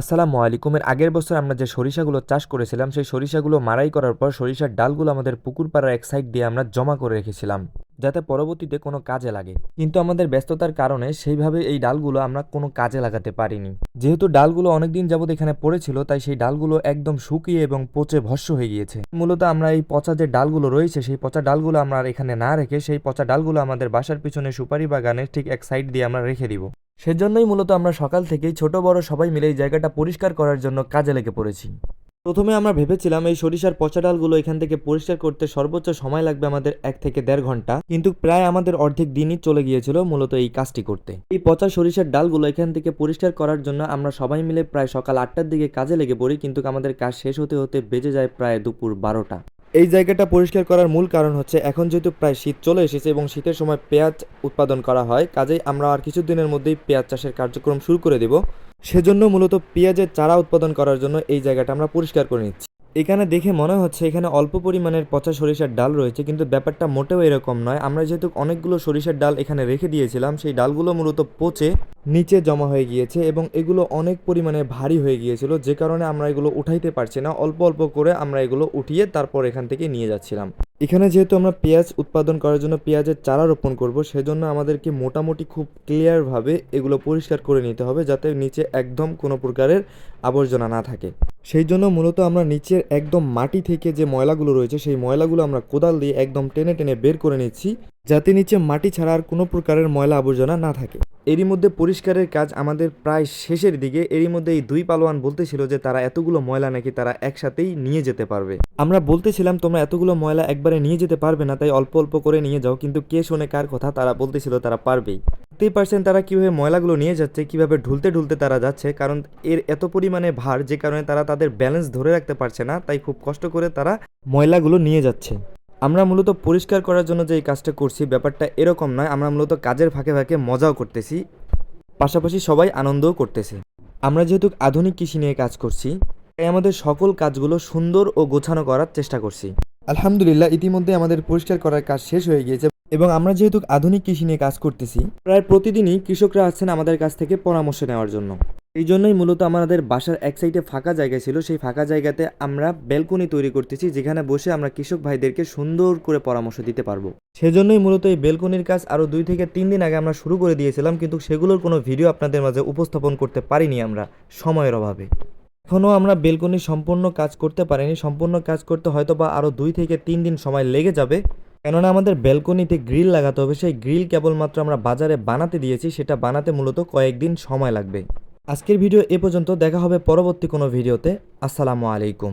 আসসালামু আলাইকুম। এর আগের বছর আমরা যে সরিষাগুলো চাষ করেছিলাম, সেই সরিষাগুলো মারাই করার পর সরিষার ডালগুলো আমাদের পুকুর পাড়ার এক সাইড দিয়ে আমরা জমা করে রেখেছিলাম, যাতে পরবর্তীতে কোনো কাজে লাগে। কিন্তু আমাদের ব্যস্ততার কারণে সেইভাবে এই ডালগুলো আমরা কোনো কাজে লাগাতে পারিনি। যেহেতু ডালগুলো অনেকদিন যাবত এখানে পড়েছিল, তাই সেই ডালগুলো একদম শুকিয়ে এবং পচে ভস্য হয়ে গিয়েছে। মূলত আমরা এই পচা যে ডালগুলো রয়েছে, সেই পচা ডালগুলো আমরা আর এখানে না রেখে, সেই পচা ডালগুলো আমাদের বাসার পিছনে সুপারি বাগানের ঠিক এক সাইড দিয়ে আমরা রেখে দিব। সেজন্যই মূলত আমরা সকাল থেকেই ছোট বড় সবাই মিলে এই জায়গাটা পরিষ্কার করার জন্য কাজে লেগে পড়েছি। প্রথমে আমরা ভেবেছিলাম এই সরিষার পচা ডালগুলো এখান থেকে পরিষ্কার করতে সর্বোচ্চ সময় লাগবে আমাদের এক থেকে দেড় ঘণ্টা, কিন্তু প্রায় আমাদের অর্ধেক দিনই চলে গিয়েছিল মূলত এই কাজটি করতে। এই পচা সরিষার ডালগুলো এখান থেকে পরিষ্কার করার জন্য আমরা সবাই মিলে প্রায় সকাল আটটার দিকে কাজে লেগে পড়ি, কিন্তু আমাদের কাজ শেষ হতে হতে বেজে যায় প্রায় দুপুর বারোটা। এই জায়গাটা পরিষ্কার করার মূল কারণ হচ্ছে এখন যেহেতু প্রায় শীত চলে এসেছে এবং শীতের সময় পেঁয়াজ উৎপাদন করা হয়, কাজেই আমরা আর কিছুদিনের মধ্যেই পেঁয়াজ চাষের কার্যক্রম শুরু করে দেব। সেজন্য মূলত পেঁয়াজের চারা উৎপাদন করার জন্য এই জায়গাটা আমরা পরিষ্কার করে নিচ্ছি। এখানে দেখে মনে হচ্ছে এখানে অল্প পরিমাণের পচা সরিষার ডাল রয়েছে, কিন্তু ব্যাপারটা মোটেও এরকম নয়। আমরা যেহেতু অনেকগুলো সরিষার ডাল এখানে রেখে দিয়েছিলাম, সেই ডালগুলো মূলত পচে নিচে জমা হয়ে গিয়েছে এবং এগুলো অনেক পরিমাণে ভারী হয়ে গিয়েছিল, যে কারণে আমরা এগুলো উঠাইতে পারছি না। অল্প অল্প করে আমরা এগুলো উঠিয়ে তারপর এখান থেকে নিয়ে যাচ্ছিলাম। এখানে যেহেতু আমরা পেঁয়াজ উৎপাদন করার জন্য পেঁয়াজের চারা রোপণ করব, সেজন্য আমাদেরকে মোটামুটি খুব ক্লিয়ারভাবে এগুলো পরিষ্কার করে নিতে হবে, যাতে নিচে একদম কোনো প্রকারের আবর্জনা না থাকে। সেই জন্য মূলত আমরা নিচের একদম মাটি থেকে যে ময়লাগুলো রয়েছে, সেই ময়লাগুলো আমরা কোদাল দিয়ে একদম টেনে টেনে বের করে নিচ্ছি, যাতে নিচে মাটি ছাড়া আর কোনো প্রকারের ময়লা আবর্জনা না থাকে। এরই মধ্যে পরিষ্কারের কাজ আমাদের প্রায় শেষের দিকে। এরই মধ্যে এই দুই পালোয়ান বলতেছিল যে তারা এতগুলো ময়লা নাকি তারা একসাথেই নিয়ে যেতে পারবে। আমরা বলতেছিলাম, তোমরা এতগুলো ময়লা একবারে নিয়ে যেতে পারবে না, তাই অল্প অল্প করে নিয়ে যাও। কিন্তু কে শোনে কার কথা, তারা বলতেছিল তারা পারবেই। দেখতেই পারছেন তারা কীভাবে ময়লাগুলো নিয়ে যাচ্ছে, কীভাবে ঢুলতে ঢুলতে তারা যাচ্ছে, কারণ এর এত পরিমাণে ভার যে কারণে তারা তাদের ব্যালেন্স ধরে রাখতে পারছে না, তাই খুব কষ্ট করে তারা ময়লাগুলো নিয়ে যাচ্ছে। আমরা মূলত পরিষ্কার করার জন্য যে এই কাজটা করছি, ব্যাপারটা এরকম নয়, আমরা মূলত কাজের ফাঁকে ফাঁকে মজাও করতেছি, পাশাপাশি সবাই আনন্দও করতেছে। আমরা যেহেতু আধুনিক কৃষি নিয়ে কাজ করছি, তাই আমাদের সকল কাজগুলো সুন্দর ও গোছানো করার চেষ্টা করছি। আলহামদুলিল্লাহ, ইতিমধ্যে আমাদের পরিষ্কার করার কাজ শেষ হয়ে গিয়েছে। এবং আমরা যেহেতু আধুনিক কৃষি নিয়ে কাজ করতেছি, প্রায় প্রতিদিনই কৃষকরা আসছেন আমাদের কাছ থেকে পরামর্শ নেওয়ার জন্য। এই জন্যই মূলত আমাদের বাসার এক সাইডে ফাঁকা জায়গা ছিল, সেই ফাঁকা জায়গাতে আমরা ব্যালকনি তৈরি করতেছি, যেখানে বসে আমরা কৃষক ভাইদেরকে সুন্দর করে পরামর্শ দিতে পারব। সেজন্যই মূলত এই বেলকনির কাজ আরও দুই থেকে তিন দিন আগে আমরা শুরু করে দিয়েছিলাম, কিন্তু সেগুলোর কোনো ভিডিও আপনাদের মাঝে উপস্থাপন করতে পারিনি আমরা সময়ের অভাবে। এখনও আমরা বেলকনি সম্পূর্ণ কাজ করতে পারিনি, সম্পূর্ণ কাজ করতে হয়তো বা আরও দুই থেকে তিন দিন সময় লেগে যাবে কেননা আমাদের ব্যালকনিতে গ্রিল লাগাতে হবে, সেই গ্রিল কেবলমাত্র আমরা বাজারে বানাতে দিয়েছি, সেটা বানাতে মূলত কয়েকদিন সময় লাগবে। আজকের ভিডিও এ পর্যন্ত, দেখা হবে পরবর্তী কোনো ভিডিওতে। আসসালামু আলাইকুম।